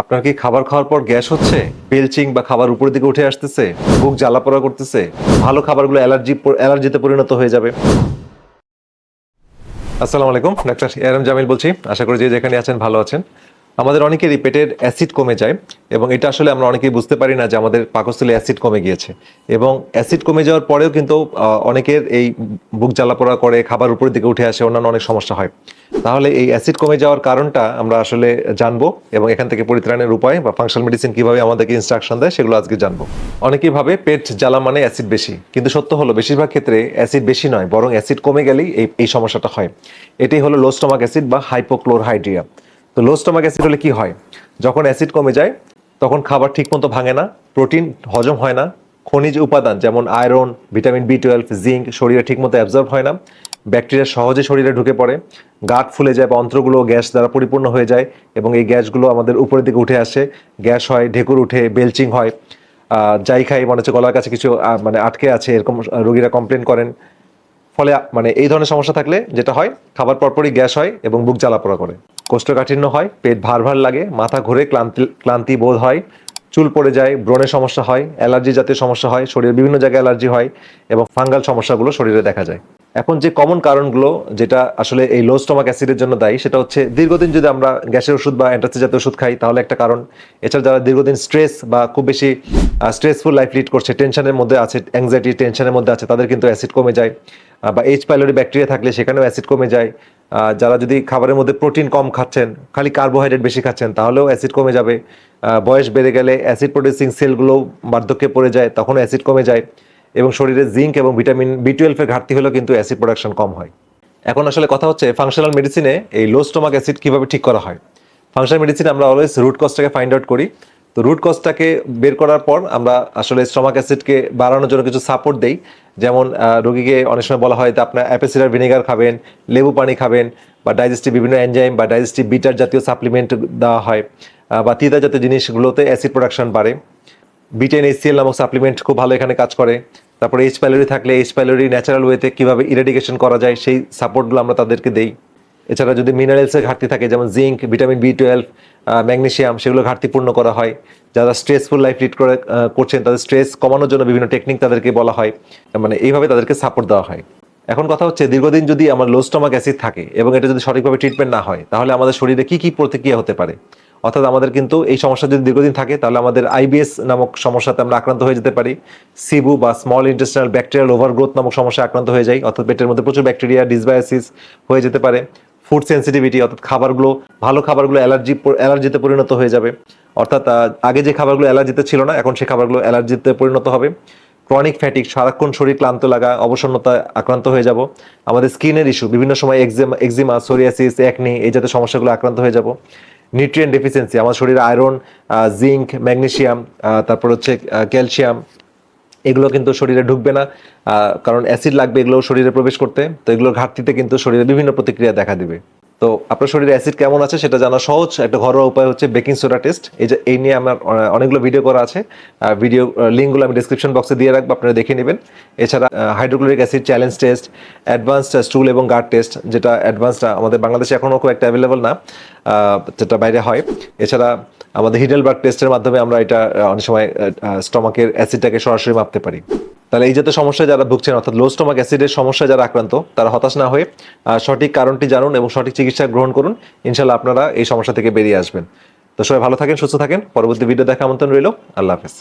আপনার কি খাবার খাওয়ার পর গ্যাস হচ্ছে? বেলচিং বা খাবার উপরের দিকে উঠে আসতেছে, বুক জ্বালা পড়া করতেছে, ভালো খাবারগুলো অ্যালার্জি অ্যালার্জিতে পরিণত হয়ে যাবে। আসসালামু আলাইকুম, ডাক্তার এরম জামিল বলছি। আশা করি যে যেখানে আছেন ভালো আছেন। আমাদের অনেকেরই পেটের অ্যাসিড কমে যায় এবং এটা আসলে আমরা অনেকেই বুঝতে পারি না যে আমাদের পাকস্থলে অ্যাসিড কমে গিয়েছে। এবং অ্যাসিড কমে যাওয়ার পরেও কিন্তু অনেকের এই বুক জ্বালাপোড়া করে, খাবার উপরের দিকে উঠে আসে, অন্যান্য অনেক সমস্যা হয়। তাহলে এই অ্যাসিড কমে যাওয়ার কারণটা আমরা আসলে জানব এবং এখান থেকে পরিত্রাণের উপায় বা ফাংশনাল মেডিসিন কীভাবে আমাদেরকে ইনস্ট্রাকশন দেয় সেগুলো আজকে জানব। অনেকেই ভাবে পেট জ্বালা মানে অ্যাসিড বেশি, কিন্তু সত্য হলো বেশিরভাগ ক্ষেত্রে অ্যাসিড বেশি নয়, বরং অ্যাসিড কমে গেলেই এই এই সমস্যাটা হয়। এটাই হলো লো লোস্টমাক অ্যাসিড বা হাইপোক্লোরহাইড্রিয়া তো লো স্টোমাক অ্যাসিড হলে কি হয়? যখন অ্যাসিড কমে যায়, তখন খাবার ঠিকমতো ভাঙে না প্রোটিন হজম হয় না, খনিজ উপাদান যেমন iron vitamin B twelve zinc শরীরে ঠিকমতো অ্যাবজর্ব হয় না ব্যাকটেরিয়া সহজে শরীরে ঢুকে পড়ে, গাট ফুলে যায় বা অন্ত্রগুলো গ্যাস দ্বারা পরিপূর্ণ হয়ে যায় এবং এই গ্যাসগুলো আমাদের উপরের দিকে উঠে আসে, গ্যাস হয়, ঢেকুর উঠে, বেলচিং হয় যাই খাই, মনে হচ্ছে গলার কাছে কিছু মানে আটকে আছে, এরকম রোগীরা কমপ্লেন করেন। ফলে মানে এই ধরনের সমস্যা থাকলে যেটা হয়, খাবার পরপরই গ্যাস হয় এবং বুক জ্বালাপোড়া করে। কোষ্ঠকাঠিন্য হয়, পেট ভার ভার লাগে, মাথা ঘুরে ক্লান্তি ক্লান্তি বোধ হয়, চুল পড়ে যায়, ব্রণের সমস্যা হয়, অ্যালার্জি জাতীয় সমস্যা হয়, শরীরের বিভিন্ন জায়গায় অ্যালার্জি হয় এবং ফাঙ্গাল সমস্যাগুলো শরীরে দেখা যায়। এখন যে কমন কারণগুলো যেটা আসলে এই লো স্টমাক অ্যাসিডের জন্য দায়ী, সেটা হচ্ছে দীর্ঘদিন যদি আমরা গ্যাসের ওষুধ বা অ্যান্টাসিড জাতীয় ওষুধ খাই, তাহলে একটা কারণ, এছাড়া যারা দীর্ঘদিন স্ট্রেস বা খুব বেশি স্ট্রেসফুল লাইফ লিড করছে টেনশনের মধ্যে আছে অ্যাংজাইটি টেনশনের মধ্যে আছে, তাদের কিন্তু অ্যাসিড কমে যায়। বা এইচ পাইলোরি ব্যাকটেরিয়া থাকলে সেখানেও অ্যাসিড কমে যায়। যারা যদি খাবারের মধ্যে প্রোটিন কম খাচ্ছেন, খালি কার্বোহাইড্রেট বেশি খাচ্ছেন, তাহলেও অ্যাসিড কমে যাবে। বয়স বেড়ে গেলে অ্যাসিড প্রডিউসিং সেলগুলো বার্ধক্যে পড়ে যায় তখন অ্যাসিড কমে যায়। এবং শরীরে জিঙ্ক এবং ভিটামিন বি টুয়েলভের ঘাটতি হলেও কিন্তু অ্যাসিড প্রোডাকশন কম হয়। এখন আসলে কথা হচ্ছে ফাংশনাল মেডিসিনে এই লো স্টোমাক অ্যাসিড কীভাবে ঠিক করা হয়? ফাংশনাল মেডিসিনে আমরা অলওয়েজ রুট কজটাকে ফাইন্ড আউট করি। তো রুট কজটাকে বের করার পর আমরা আসলে স্টোমাক অ্যাসিডকে বাড়ানোর জন্য কিছু সাপোর্ট দেই। যেমন রোগীকে অনেক সময় বলা হয় যে আপনার অ্যাপেসিডার ভিনেগার খাবেন, লেবু পানি খাবেন বা ডাইজেস্টিভ বিভিন্ন এনজাইম বা ডাইজেস্টিভ বিটার জাতীয় সাপ্লিমেন্ট দেওয়া হয় বা তিতা জাতীয় জিনিসগুলোতে অ্যাসিড প্রোডাকশন বাড়ে। বিটেন এইচসিএল নামক সাপ্লিমেন্ট খুব ভালো এখানে কাজ করে। তারপরে এইচ প্যালোরি থাকলে এইচ প্যালোরি ন্যাচারাল ওয়েতে কীভাবে ইরেডিকেশন করা যায়, সেই সাপোর্টগুলো আমরা তাদেরকে দেই। এছাড়া যদি মিনারেলসের ঘাটতি থাকে, যেমন zinc vitamin B twelve magnesium সেগুলো ঘাটতি পূর্ণ করা হয়। যারা স্ট্রেসফুল লাইফ লিড করে করছেন, তাদের স্ট্রেস কমানোর জন্য বিভিন্ন টেকনিক তাদেরকে বলা হয়। মানে এইভাবে তাদেরকে সাপোর্ট দেওয়া হয়। এখন কথা হচ্ছে, দীর্ঘদিন যদি আমার লো স্টমাক অ্যাসিড থাকে এবং এটা যদি সঠিকভাবে ট্রিটমেন্ট না হয়, তাহলে আমাদের শরীরে কী কী প্রতিক্রিয়া হতে পারে? অর্থাৎ আমাদের কিন্তু এই সমস্যা যদি দীর্ঘদিন থাকে, তাহলে আমাদের আইবিএস নামক সমস্যাতে আমরা আক্রান্ত হয়ে যেতে পারি। সিবু বা স্মল ইন্টেস্টাইনাল ব্যাকটেরিয়াল ওভারগ্রোথ নামক সমস্যায় আক্রান্ত হয়ে যায় অর্থাৎ পেটের মধ্যে প্রচুর ব্যাকটেরিয়া ডিসবায়োসিস হয়ে যেতে পারে। ফুড সেন্সিটিভিটি অর্থাৎ খাবারগুলো, ভালো খাবারগুলো অ্যালার্জি অ্যালার্জিতে পরিণত হয়ে যাবে। অর্থাৎ আগে যে খাবারগুলো অ্যালার্জিতে ছিল না, এখন সেই খাবারগুলো অ্যালার্জিতে পরিণত হবে। ক্রনিক ফ্যাটিক সারাক্ষণ শরীর ক্লান্ত লাগা অবসন্নতায় আক্রান্ত হয়ে যাব। আমাদের স্কিনের ইস্যু বিভিন্ন সময় এক্সিমা এক্সিমা সোরিয়াসিস একনি এই জাতীয় সমস্যাগুলো আক্রান্ত হয়ে যাব। নিউট্রিয়েন্ট ডেফিসিয়েন্সি আমার শরীরে আয়রন জিঙ্ক ম্যাগনেশিয়াম তারপর হচ্ছে ক্যালসিয়াম এগুলো কিন্তু শরীরে ঢুকবে না কারণ অ্যাসিড লাগবে এগুলো শরীরে প্রবেশ করতে, তো এগুলোর ঘাটতিতে কিন্তু শরীরে বিভিন্ন প্রতিক্রিয়া দেখা দিবে। তো আপনার শরীরে অ্যাসিড কেমন আছে সেটা জানা সহজ। একটা ঘরোয়া উপায় হচ্ছে বেকিং সোডা টেস্ট। এই যে, এই নিয়ে আমার অনেকগুলো ভিডিও করা আছে। ভিডিও লিঙ্কগুলো আমি ডিসক্রিপশন বক্সে দিয়ে রাখব, আপনারা দেখে নেবেন। এছাড়া hydrochloric acid challenge test advanced stool এবং গার্ড টেস্ট যেটা অ্যাডভান্সটা আমাদের বাংলাদেশে এখনও খুব একটা অ্যাভেলেবল না যেটা বাইরে হয়। এছাড়া, আমাদের হিডেলবার্গ টেস্টের মাধ্যমে আমরা এটা অনেক সময় স্টমাকের অ্যাসিডটাকে সরাসরি মাপতে পারি। তাহলে এই জাতীয় সমস্যায় যারা ভুগছেন, অর্থাৎ লো স্টোমাক অ্যাসিডের সমস্যায় যারা আক্রান্ত, তারা হতাশ না হয়ে সঠিক কারণটি জানুন এবং সঠিক চিকিৎসা গ্রহণ করুন। ইনশাল্লাহ আপনারা এই সমস্যা থেকে বেরিয়ে আসবেন। তো সবাই ভালো থাকেন, সুস্থ থাকেন। পরবর্তী ভিডিও দেখা আমন্ত্রণ রইল। আল্লাহ হাফেজ।